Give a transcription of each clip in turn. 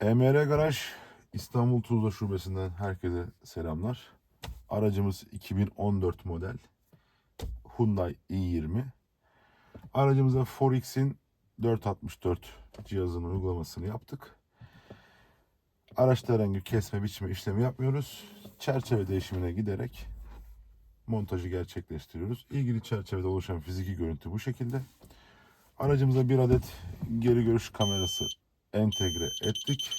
EMR Garaj İstanbul Tuzla Şubesi'nden herkese selamlar. Aracımız 2014 model Hyundai i20. Aracımıza Forex'in 464 cihazının uygulamasını yaptık. Araçta herhangi kesme biçme işlemi yapmıyoruz. Çerçeve değişimine giderek montajı gerçekleştiriyoruz. İlgili çerçevede oluşan fiziki görüntü bu şekilde. Aracımıza bir adet geri görüş kamerası entegre ettik.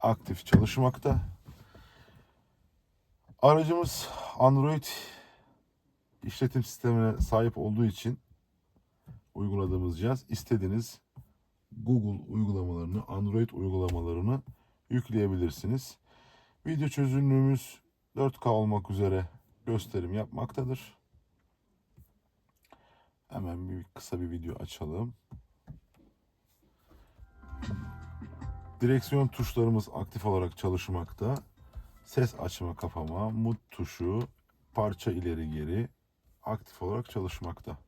Aktif çalışmakta. Aracımız Android işletim sistemine sahip olduğu için uyguladığımız cihaz istediğiniz Google uygulamalarını, Android uygulamalarını yükleyebilirsiniz. Video çözünürlüğümüz 4K olmak üzere gösterim yapmaktadır. Hemen bir kısa bir video açalım. Direksiyon tuşlarımız aktif olarak çalışmakta. Ses açma kapama, mut tuşu, parça ileri geri aktif olarak çalışmakta.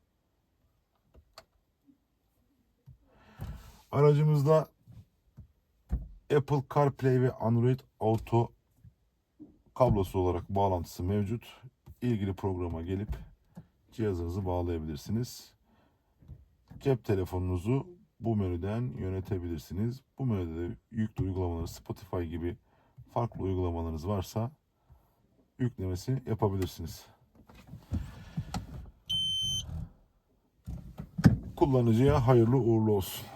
Aracımızda Apple CarPlay ve Android Auto kablosu olarak bağlantısı mevcut. İlgili programa gelip cihazınızı bağlayabilirsiniz. Cep telefonunuzu bu menüden yönetebilirsiniz. Bu menüde de yüklü uygulamaları Spotify gibi farklı uygulamalarınız varsa yüklemesini yapabilirsiniz. Kullanıcıya hayırlı uğurlu olsun.